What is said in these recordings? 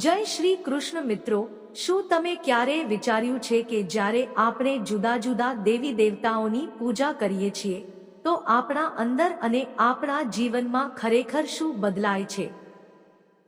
જય શ્રી કૃષ્ણ મિત્રો, શું તમે ક્યારેય વિચાર્યું છે કે જ્યારે આપણે જુદા જુદા દેવી દેવતાઓની પૂજા કરીએ છીએ, તો આપણા અંદર અને આપણા જીવનમાં ખરેખર શું બદલાય છે?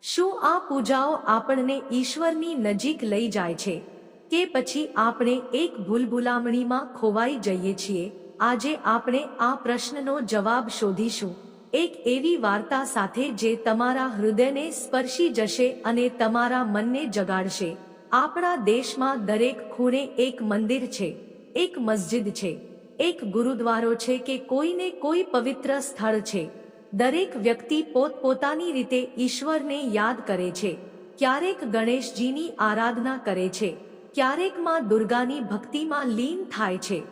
શું આ પૂજાઓ આપણને ઈશ્વરની નજીક લઈ જાય છે, કે પછી આપણે એક ભૂલભુલામણીમાં ખોવાઈ જઈએ છીએ? આજે આપણે આ પ્રશ્નનો જવાબ શોધીશું. એક એવી વાર્તા સાથે જે તમારા હૃદયને સ્પર્શી જશે અને તમારા મનને જગાડશે. આપણા દેશમાં દરેક ખૂણે એક મંદિર છે, એક મસ્જિદ છે, એક ગુરુદ્વારો છે કે કોઈને કોઈ પવિત્ર સ્થળ છે. દરેક વ્યક્તિ પોતપોતાની રીતે ઈશ્વરને યાદ કરે છે. ક્યારેક ગણેશજીની આરાધના કરે છે, ક્યારેકમાં દુર્ગાની ભક્તિમાં લીન થાય છે.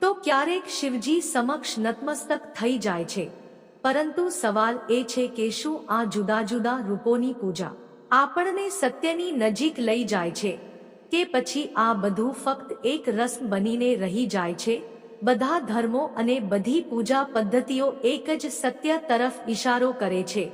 તો ક્યારેક શિવજી સમક્ષ નતમસ્તક થઈ જાય છે. પરંતુ સવાલ એ છે કે શું આ જુદા જુદા રૂપોની પૂજા આપણને સત્યની નજીક લઈ જાય છે કે પછી આ બધું ફક્ત એક રસ્મ બનીને રહી જાય છે? બધા ધર્મો અને બધી પૂજા પદ્ધતિઓ એક જ સત્ય તરફ ઇશારો કરે છે.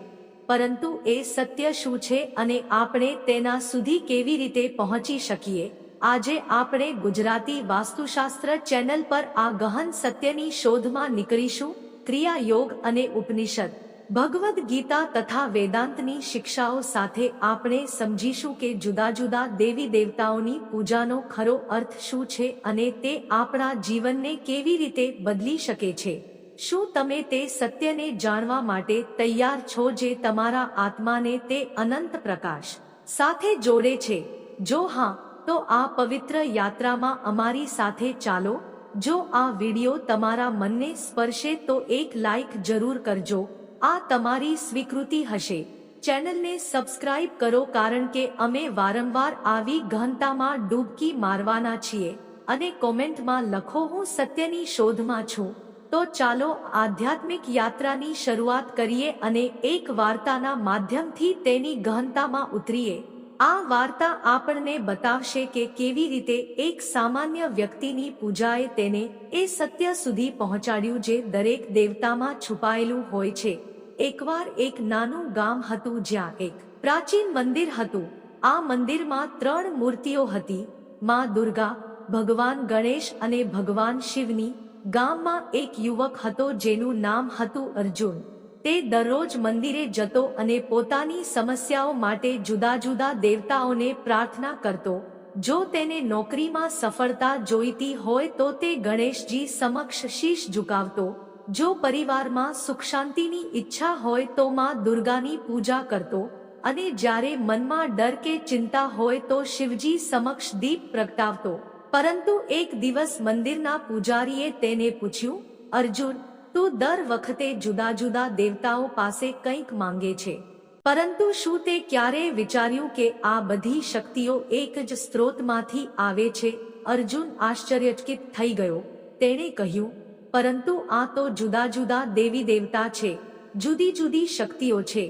પરંતુ એ સત્ય શું છે અને આપણે તેના સુધી કેવી રીતે પહોંચી શકીએ? આજે આપણે ગુજરાતી વાસ્તુશાસ્ત્ર ચેનલ પર આ ગહન સત્યની શોધમાં નીકળીશું. ક્રિયા યોગ અને ઉપનિષદ. ભગવદ્ ગીતા તથા વેદાંતની શિક્ષાઓ સાથે આપણે સમજીશું કે જુદા જુદા દેવી દેવતાઓની પૂજાનો ખરો અર્થ શું છે અને તે આપણા જીવનને કેવી રીતે બદલી શકે છે. શું તમે તે સત્યને જાણવા માટે તૈયાર છો જે તમારા આત્માને તે અનંત પ્રકાશ સાથે જોડે છે? જો હા, તો આ પવિત્ર યાત્રામાં અમારી સાથે ચાલો. જો આ વિડિયો તમારા મનને સ્પર્શે તો એક લાઈક જરૂર કરજો. આ તમારી સ્વીકૃતિ હશે. ચેનલને સબસ્ક્રાઇબ કરો કારણ કે અમે વારંવાર આવી ઘનતામાં ડૂબકી મારવાના છીએ. અને કોમેન્ટમાં લખો, હું સત્યની શોધમાં છું. તો ચાલો આધ્યાત્મિક યાત્રાની શરૂઆત કરીએ અને એક વાર્તાના માધ્યમથી તેની ગહનતામાં ઉતરીએ. આ વાર્તા આપણને બતાવશે કે કેવી રીતે એક સામાન્ય વ્યક્તિની પૂજાએ તેને એ સત્ય સુધી પહોંચાડ્યું જે દરેક દેવતામાં છુપાયેલું હોય છે. એકવાર એક નાનું ગામ હતું જ્યાં એક પ્રાચીન મંદિર હતું. આ મંદિરમાં ત્રણ મૂર્તિઓ હતી. માં દુર્ગા, ભગવાન ગણેશ અને ભગવાન શિવની ગામમાં એક યુવક હતો જેનું નામ હતું અર્જુન. તે દરરોજ મંદિરે જતો અને પોતાની સમસ્યાઓ માટે જુદા જુદા દેવતાઓને પ્રાર્થના કરતો. જો તેને નોકરીમાં સફળતા જોઈતી હોય તો તે ગણેશજી સમક્ષ શીશ ઝુકાવતો. જો પરિવારમાં સુખ શાંતિની ઈચ્છા હોય તો માં દુર્ગાની પૂજા કરતો. અને જ્યારે મનમાં ડર કે ચિંતા હોય તો શિવજી સમક્ષ દીપ પ્રગટાવતો. પરંતુ એક દિવસ મંદિરના પૂજારીએ તેને પૂછ્યું, અર્જુન તું દર વખતે જુદા જુદા દેવતાઓ પાસે કંઈક માંગે છે. પરંતુ શું તે ક્યારેય વિચાર્યું કે આ બધી શક્તિઓ એક જ સ્ત્રોતમાંથી આવે છે? અર્જુન આશ્ચર્યચકિત થઈ ગયો. તેણે કહ્યું, પરંતુ આ તો જુદા જુદા દેવી દેવતા છે. જુદી જુદી શક્તિઓ છે.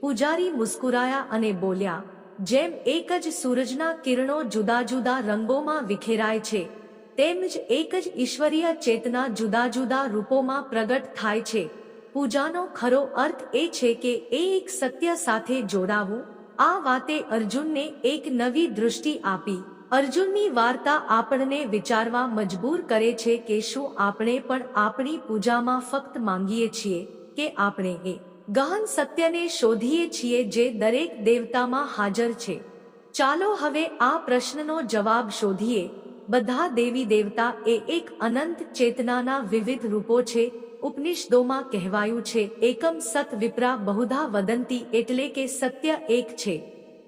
પૂજારી મુસ્કુરાયા અને બોલ્યા, જેમ એક જ સૂરજના કિરણો જુદા જુદા રંગોમાં વિખેરાય છે તેમજ એક જ ઈશ્વરીય ચેતના જુદા જુદા રૂપોમાં પ્રગટ થાય છે. પૂજાનો ખરો અર્થ એ છે કે એ એક સત્ય સાથે જોડાવું. આ વાતે અર્જુનને એક નવી દૃષ્ટિ આપી. અર્જુનની વાર્તા આપણને વિચારવા મજબૂર કરે છે કે શું આપણે પણ આપણી પૂજામાં ફક્ત માંગીએ છીએ કે આપણે એ ગહન સત્યને શોધીએ છીએ જે દરેક દેવતામાં હાજર છે. ચાલો હવે આ પ્રશ્નનો જવાબ શોધીએ. બધા દેવી દેવતા એ એક અનંત ચેતનાના વિવિધ રૂપો છે. ઉપનિષદોમાં કહેવાયું છે, એકમ સત વિપ્રા બહુધા વદંતી એટલે કે સત્ય એક છે.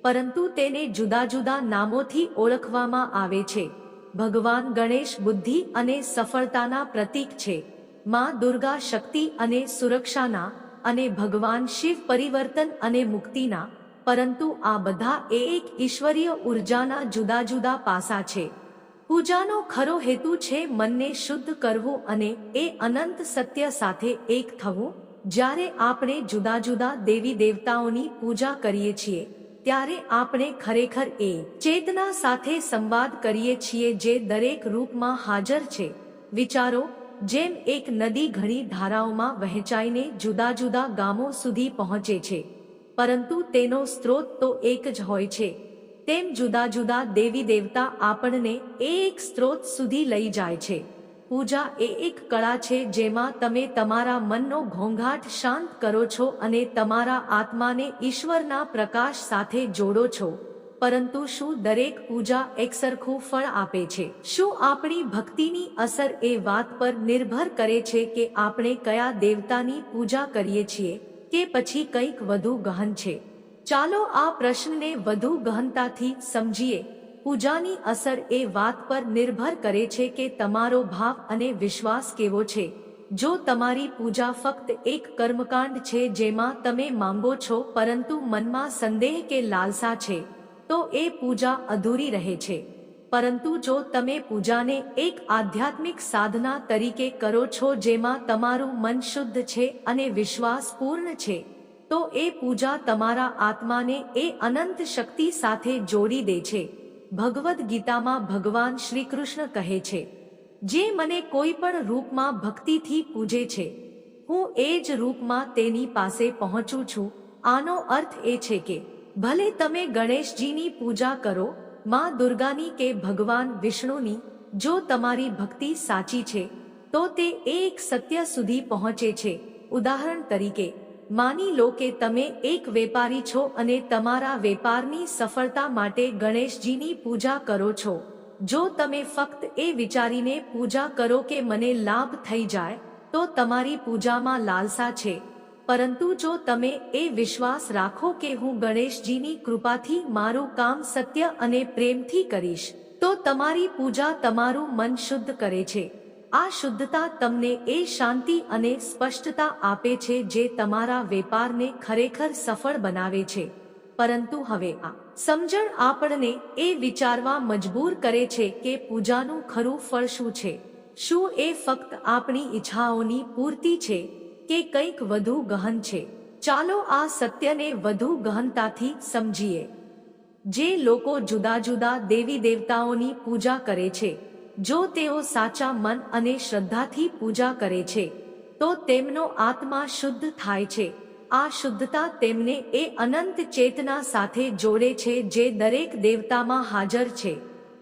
પરંતુ તેને જુદા જુદા નામોથી ઓળખવામાં આવે છે. ભગવાન ગણેશ બુદ્ધિ અને સફળતાના પ્રતીક છે. માં દુર્ગા શક્તિ અને સુરક્ષાના અને ભગવાન શિવ પરિવર્તન અને મુક્તિના. પરંતુ આ બધા એ એક ઈશ્વરીય ઉર્જાના જુદા જુદા પાસા છે. પૂજાનો ખરો હેતુ છે મનને શુદ્ધ કરવું અને એ અનંત સત્ય સાથે એક થવું. જ્યારે આપણે જુદા જુદા દેવી દેવતાઓની પૂજા કરીએ છીએ, ત્યારે આપણે ખરેખર એ ચેતના સાથે સંવાદ કરીએ છીએ જે દરેક રૂપમાં હાજર છે. વિચારો, જેમ એક નદી ઘણી ધારાઓમાં વહેંચાઈને જુદા જુદા ગામો સુધી પહોંચે છે, પરંતુ તેનો સ્ત્રોત તો એક જ હોય છે. તેમ જુદા જુદા દેવી દેવતા આપણને એ એક સ્ત્રોત સુધી લઈ જાય છે. પૂજા એ એક કળા છે જેમાં તમે તમારા મનનો ઘોંઘાટ શાંત કરો છો અને તમારા આત્માને ઈશ્વરના પ્રકાશ સાથે જોડો છો. પરંતુ શું દરેક પૂજા એકસરખું ફળ આપે છે? શું આપણી ભક્તિની અસર એ વાત પર નિર્ભર કરે છે કે આપણે કયા દેવતાની પૂજા કરીએ છીએ કે પછી કંઈક વધુ ગહન છે? ચાલો આ પ્રશ્નને વધુ ગહનતાથી સમજીએ. પૂજાની અસર એ વાત પર નિર્ભર કરે છે કે તમારો ભાવ અને વિશ્વાસ કેવો છે. જો તમારી પૂજા ફક્ત એક કર્મકાંડ છે જેમાં તમે માંગો છો પરંતુ મનમાં સંદેહ કે લાલસા છે, તો એ પૂજા અધૂરી રહે છે. પરંતુ જો તમે પૂજાને એક આધ્યાત્મિક સાધના તરીકે કરો છો જેમાં તમારું મન શુદ્ધ છે અને વિશ્વાસ પૂર્ણ છે તો એ પૂજા તમારા આત્માને એ અનંત શક્તિ સાથે જોડી દે છે. ભગવદ્ ગીતામાં ભગવાન શ્રી કૃષ્ણ કહે છે, જે મને કોઈ પણ રૂપમાં ભક્તિથી પૂજે છે, હું એ જ રૂપમાં તેની પાસે પહોંચું છું. આનો અર્થ એ છે કે, ભલે તમે ગણેશજીની પૂજા કરો, માં દુર્ગાની કે ભગવાન વિષ્ણુની, જો તમારી ભક્તિ સાચી છે, તો તે એક સત્ય સુધી પહોંચે છે. ઉદાહરણ તરીકે માની લો કે તમે એક વેપારી છો અને તમારા વેપારની સફળતા માટે ગણેશજીની પૂજા કરો છો. જો તમે ફક્ત એ વિચારીને પૂજા કરો કે મને લાભ થઈ જાય, તો તમારી પૂજામાં લાલસા છે. પરંતુ જો તમે એ વિશ્વાસ રાખો કે હું ગણેશજીની કૃપાથી મારું કામ સત્ય અને પ્રેમથી કરીશ, તો તમારી પૂજા તમારું મન શુદ્ધ કરે છે. આ શુદ્ધતા તમને એ શાંતિ અને સ્પષ્ટતા આપે છે જે તમારા વેપારને ખરેખર સફળ બનાવે છે. પરંતુ હવે આ સમજણ આપણને એ વિચારવા મજબૂર કરે છે કે પૂજાનું ખરું ફળ શું છે? શું એ ફક્ત આપણી ઈચ્છાઓની પૂર્તિ છે કે કંઈક વધુ ગહન છે? ચાલો આ સત્યને વધુ ગહનતાથી સમજીએ. જે લોકો જુદા જુદા દેવી દેવતાઓની પૂજા કરે છે જો તેઓ સાચા મન અને શ્રદ્ધાથી પૂજા કરે છે, તો તેમનો આત્મા શુદ્ધ થાય છે. આ શુદ્ધતા તેમને એ અનંત ચેતના સાથે જોડે છે જે દરેક દેવતામાં હાજર છે.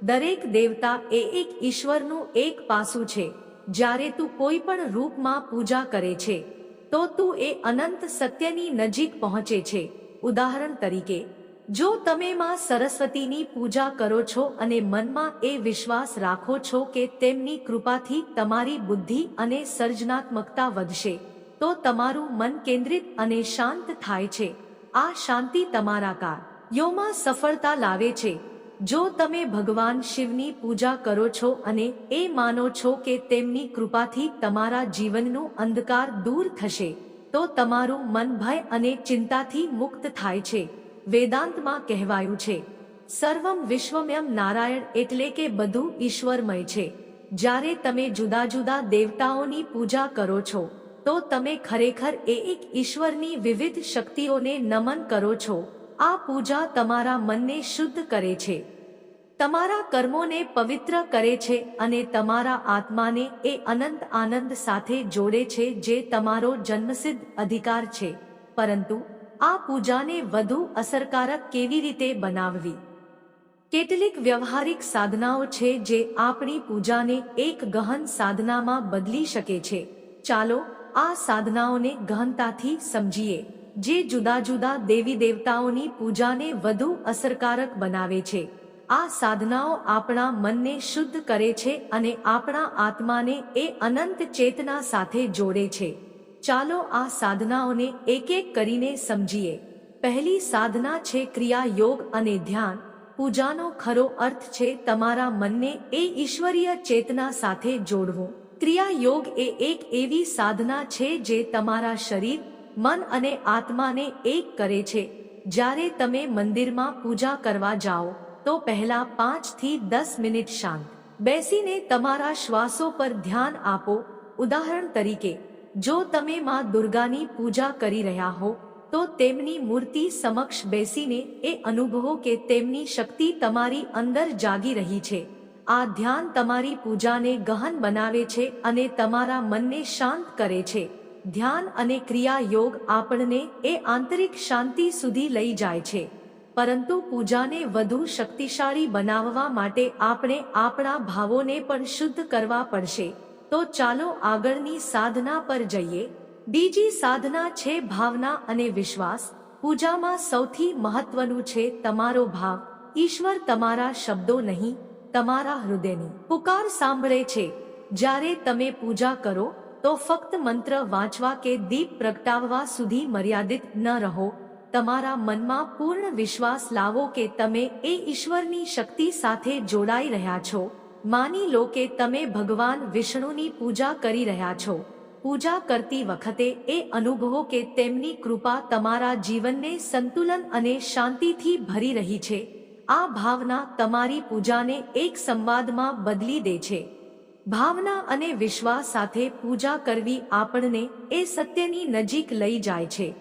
દરેક દેવતા એ એક ઈશ્વરનું એક પાસું છે. જ્યારે તું કોઈ પણ રૂપમાં પૂજા કરે છે, તો તું એ અનંત સત્યની નજીક પહોંચે છે. ઉદાહરણ તરીકે જો તમે માં સરસ્વતીની પૂજા કરો છો અને મનમાં એ વિશ્વાસ રાખો છો કે તેમની કૃપાથી તમારી બુદ્ધિ અને સર્જનાત્મકતા વધશે, તો તમારું મન કેન્દ્રિત અને શાંત થાય છે. આ શાંતિ તમારા કાર્યોમાં સફળતા લાવે છે. જો તમે ભગવાન શિવની પૂજા કરો છો અને એ માનો છો કે તેમની કૃપાથી તમારા જીવનનું અંધકાર દૂર થશે, તો તમારું મન ભય અને ચિંતાથી મુક્ત થાય છે. વેદાંતમાં કહેવાયું છે, સર્વમ વિશ્વમ્યમ નારાયણ એટલે કે બધું ઈશ્વરમય છે. જ્યારે તમે જુદા જુદા દેવતાઓની પૂજા કરો છો, તો તમે ખરેખર એ એક ઈશ્વરની વિવિધ શક્તિઓને નમન કરો છો. આ પૂજા તમારા મનને શુદ્ધ કરે છે. તમારા કર્મોને પવિત્ર કરે છે અને તમારા આત્માને એ અનંત આનંદ સાથે જોડે છે જે તમારો જન્મસિદ્ધ અધિકાર છે. પરંતુ આ પૂજાને વધુ અસરકારક કેવી રીતે બનાવવી? કેટલીક વ્યવહારિક સાધનાઓ છે જે આપણી પૂજાને એક ગહન સાધનામાં બદલી શકે છે. ચાલો આ સાધનાઓને ગહનતાથી સમજીએ, જે જુદા જુદા દેવી દેવતાઓની પૂજાને વધુ અસરકારક બનાવે છે. આ સાધનાઓ આપણા મનને શુદ્ધ કરે છે અને આપણા આત્માને એ અનંત ચેતના સાથે જોડે છે. ચાલો આ સાધનાઓને એક એક કરીને સમજીએ. પહેલી સાધના છે ક્રિયા યોગ અને ધ્યાન. પૂજાનો ખરો અર્થ છે તમારા મનને એ ઈશ્વરીય ચેતના સાથે જોડવો. ક્રિયા યોગ એ એક એવી સાધના છે જે તમારા શરીર, મન અને આત્માને એક કરે છે. જ્યારે તમે મંદિરમાં પૂજા કરવા જાઓ, તો પહેલા પાંચથી દસ મિનિટ શાંત. બેસીને તમારા શ્વાસો પર ધ્યાન આપો. ઉદાહરણ તરીકે જો તમે માં દુર્ગાની પૂજા કરી રહ્યા હો, તો તેમની મૂર્તિ સમક્ષ બેસીને એ અનુભવો કે તેમની શક્તિ તમારી અંદર જાગી રહી છે. આ ધ્યાન તમારી પૂજાને ગહન બનાવે છે અને તમારા મનને શાંત કરે છે. ધ્યાન અને ક્રિયા યોગ આપણને એ આંતરિક શાંતિ સુધી લઈ જાય છે. પરંતુ પૂજાને વધુ શક્તિશાળી બનાવવા માટે આપણે આપણા ભાવોને પણ શુદ્ધ કરવા પડશે. તો ચાલો આગળની સાધના પર જઈએ. બીજી સાધના છે ભાવના અને વિશ્વાસ. પૂજામાં સૌથી મહત્વનું છે તમારો ભાવ. ઈશ્વર તમારા શબ્દો નહીં, તમારા હૃદયની. પુકાર સાંભળે છે, જ્યારે તમે પૂજા કરો, તો ફક્ત મંત્ર વાંચવા કે દીપ પ્રગટાવવા સુધી મર્યાદિત ન રહો. તમારા મનમાં પૂર્ણ વિશ્વાસ લાવો કે તમે એ ઈશ્વરની શક્તિ સાથે જોડાઈ રહ્યા છો. માની લો કે તમે ભગવાન વિષ્ણુની પૂજા કરી રહ્યા છો. પૂજા કરતી વખતે એ અનુભવો કે તેમની કૃપા તમારા જીવનને સંતુલન અને શાંતિથી ભરી રહી છે. આ ભાવના તમારી પૂજાને એક સંવાદમાં બદલી દે છે. ભાવના અને વિશ્વાસ સાથે પૂજા કરવી આપણને એ સત્યની નજીક લઈ જાય છે.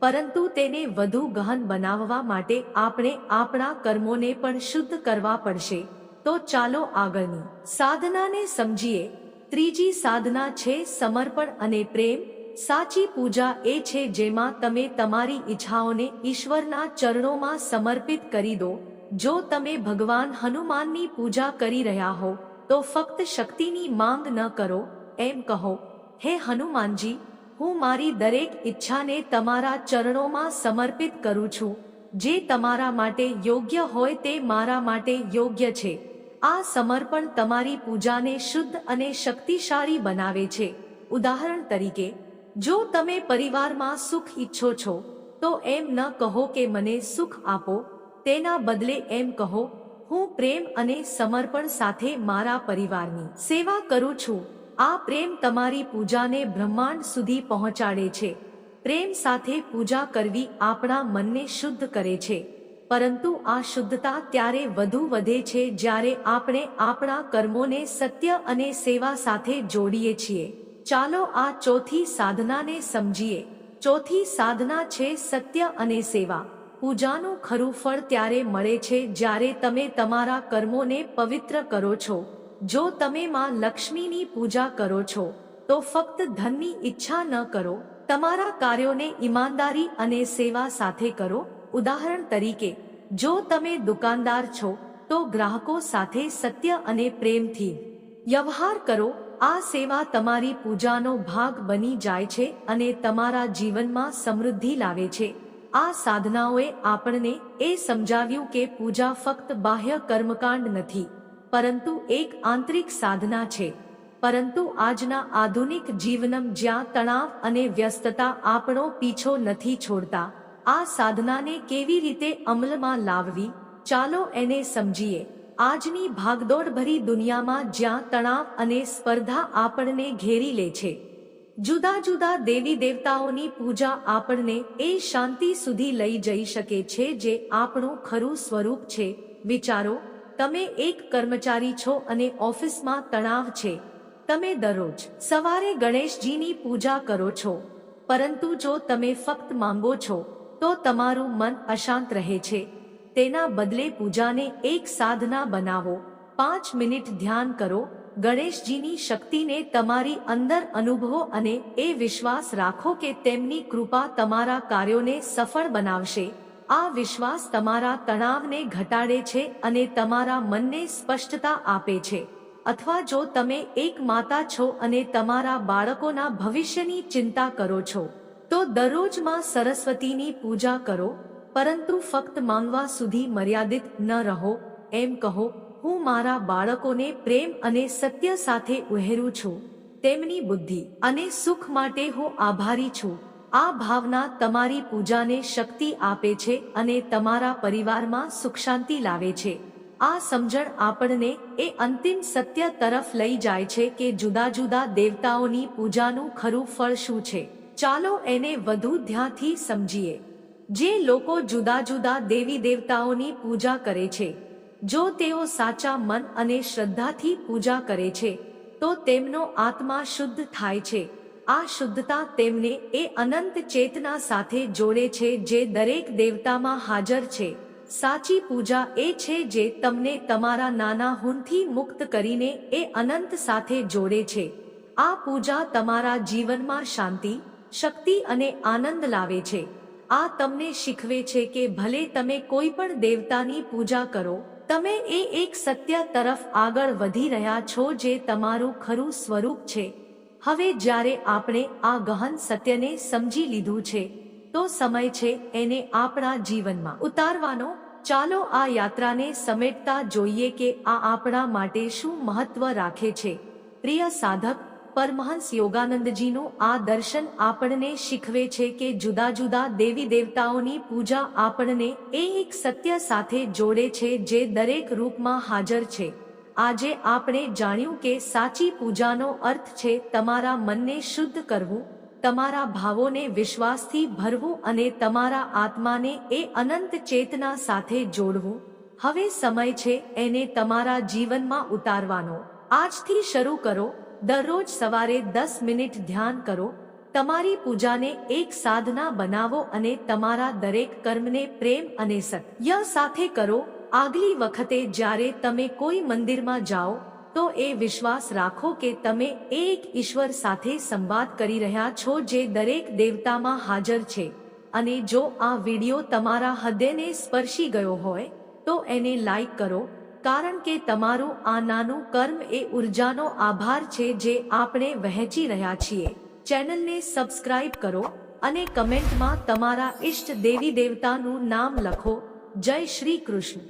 પરંતુ તેને વધુ ગહન બનાવવા માટે આપણે આપણા કર્મોને પણ શુદ્ધ કરવા પડશે. તો ચાલો આગળની સાધનાને સમજીએ. ત્રીજી સાધના છે સમર્પણ અને પ્રેમ. સાચી પૂજા એ છે જેમાં તમે તમારી ઈચ્છાઓને ઈશ્વરના ચરણોમાં સમર્પિત કરી દો. જો તમે ભગવાન હનુમાનની પૂજા કરી રહ્યા હો, તો ફક્ત શક્તિની માંગ ન કરો. એમ કહો, હે હનુમાનજી, હું મારી દરેક ઈચ્છાને તમારા ચરણોમાં સમર્પિત કરું છું. જે તમારા માટે યોગ્ય હોય તે મારા માટે યોગ્ય છે. આ સમર્પણ તમારી પૂજાને શુદ્ધ અને શક્તિશાળી બનાવે છે. ઉદાહરણ તરીકે, જો તમે પરિવારમાં સુખ ઈચ્છો છો, તો એમ ન કહો કે મને સુખ આપો. તેના બદલે એમ કહો, હું પ્રેમ અને સમર્પણ સાથે મારા પરિવારની સેવા કરું છું. આ પ્રેમ તમારી પૂજાને બ્રહ્માંડ સુધી પહોંચાડે છે. પ્રેમ સાથે પૂજા કરવી આપણા મનને શુદ્ધ કરે છે. પરંતુ આ શુદ્ધતા ત્યારે વધુ વધે છે જ્યારે આપણે આપણા કર્મોને સત્ય અને સેવા સાથે જોડીએ છીએ. ચાલો આ ચોથી સાધનાને સમજીએ. ચોથી સાધના છે સત્ય અને સેવા. પૂજાનું ખરું ફળ ત્યારે મળે છે જ્યારે તમે તમારા કર્મોને પવિત્ર કરો છો. જો તમે માં લક્ષ્મીની પૂજા કરો છો, તો ફક્ત ધનની ઈચ્છા ન કરો. તમારા કાર્યોને ઈમાનદારી અને સેવા સાથે કરો. ઉદાહરણ તરીકે, જો તમે દુકાનદાર છો, તો ગ્રાહકો સાથે સત્ય અને પ્રેમથી વ્યવહાર કરો. આ સેવા તમારી પૂજાનો ભાગ બની જાય છે અને તમારા જીવનમાં સમૃદ્ધિ લાવે છે. આ સાધનાઓએ આપણને એ સમજાવ્યું કે પૂજા ફક્ત બાહ્ય કર્મકાંડ નથી, પરંતુ એક આંતરિક સાધના છે. પરંતુ આજના આધુનિક જીવનમ જ્યાં તણાવ અને વ્યસ્તતા આપણો પીછો નથી છોડતા આ સાધનાને કેવી રીતે અમલમાં લાવવી, ચાલો એને સમજીએ. આજની ભાગદોડભરી દુનિયામાં જ્યાં તણાવ અને સ્પર્ધા આપણને ઘેરી લે છે. જુદા જુદા દેવી દેવતાઓની પૂજા આપણને એ શાંતિ સુધી લઈ જઈ શકે છે જે આપણું ખરું સ્વરૂપ છે. વિચારો, તમે એક કર્મચારી છો અને ઓફિસમાં તણાવ છે. તમે દરરોજ સવારે ગણેશજીની પૂજા કરો છો. પરંતુ જો તમે ફક્ત માંગો છો તો તમારું મન અશાંત રહે છે. તેના બદલે પૂજાને એક સાધના બનાવો. પાંચ મિનિટ ધ્યાન કરો. ગણેશજીની શક્તિને તમારી અંદર અનુભવો અને એ વિશ્વાસ રાખો કે તેમની કૃપા તમારા કાર્યોને સફળ બનાવશે. આ વિશ્વાસ તમારા તણાવને ઘટાડે છે અને તમારા મનને સ્પષ્ટતા આપે છે. અથવા જો તમે એક માતા છો અને તમારા બાળકોના ભવિષ્યની ચિંતા કરો છો. તો દરરોજમાં સરસ્વતીની પૂજા કરો, પરંતુ ફક્ત માંગવા સુધી મર્યાદિત ન રહો. એમ કહો, હું મારા બાળકોને પ્રેમ અને સત્ય સાથે ઉહેરું છું, તેમની બુદ્ધિ અને સુખ માટે હું આભારી છું. આ ભાવના તમારી પૂજાને શક્તિ આપે છે અને તમારા પરિવારમાં સુખ શાંતિ લાવે છે. આ સમજણ આપણને એ અંતિમ સત્ય તરફ લઈ જાય છે કે જુદા જુદા દેવતાઓની પૂજાનું ખરું ફળ શું છે. ચાલો એને વધુ ધ્યાનથી સમજીએ. જે લોકો જુદા જુદા દેવી દેવતાઓની પૂજા કરે છે, જો તેઓ સાચા મન અને શ્રદ્ધાથી પૂજા કરે છે, તો તેમનો આત્મા શુદ્ધ થાય છે. આ શુદ્ધતા તેમને એ અનંત ચેતના સાથે જોડે છે જે દરેક દેવતામાં હાજર છે. સાચી પૂજા એ છે જે તમને તમારા નાના હુનથી મુક્ત કરીને એ અનંત સાથે જોડે છે. આ પૂજા તમારા જીવનમાં શાંતિ શક્તિ અને આનંદ લાવે છે. આ તમને શીખવે છે કે ભલે તમે કોઈ પણ દેવતાની પૂજા કરો, તમે એ એક સત્ય તરફ આગળ વધી રહ્યા છો જે તમારું ખરું સ્વરૂપ છે. હવે જ્યારે આપણે આ ગહન સત્યને સમજી લીધું છે, તો સમય છે એને આપણા જીવનમાં ઉતારવાનો. ચાલો આ યાત્રાને સમેટતા જોઈએ કે આ આપણા માટે શું મહત્વ રાખે છે. પ્રિય સાધક પરમહંસ યોગાનંદજીનું આ દર્શન આપણને શીખવે છે કે જુદા જુદા દેવી દેવતાઓની પૂજા આપણને એ એક સત્ય સાથે જોડે છે જે દરેક રૂપમાં હાજર છે. આજે આપણે જાણ્યું કે સાચી પૂજાનો અર્થ છે તમારા મનને શુદ્ધ કરવું, તમારા ભાવોને વિશ્વાસથી ભરવું અને તમારા આત્માને એ અનંત ચેતના સાથે જોડવું. હવે સમય છે એને તમારા જીવનમાં ઉતારવાનો. આજથી શરૂ કરો દરરોજ સવારે દસ મિનિટ ધ્યાન કરો, તમારી પૂજાને એક સાધના બનાવો અને તમારા દરેક કર્મને પ્રેમ અને સત્ય સાથે કરો. આગલી વખતે જ્યારે તમે કોઈ મંદિરમાં જાઓ, તો એ વિશ્વાસ રાખો કે તમે એક ઈશ્વર સાથે સંવાદ કરી રહ્યા છો જે દરેક દેવતામાં હાજર છે. અને જો આ વિડિયો તમારા હૃદયને સ્પર્શી ગયો હોય, તો એને લાઈક કરો કારણ કે તમારું આ નાનું કર્મ એ ઉર્જાનો આભાર છે જે આપણે વહેંચી રહ્યા છીએ. ચેનલને સબસ્ક્રાઇબ કરો અને કમેન્ટમાં તમારા ઈષ્ટ દેવી દેવતાનું નામ લખો. જય શ્રી કૃષ્ણ.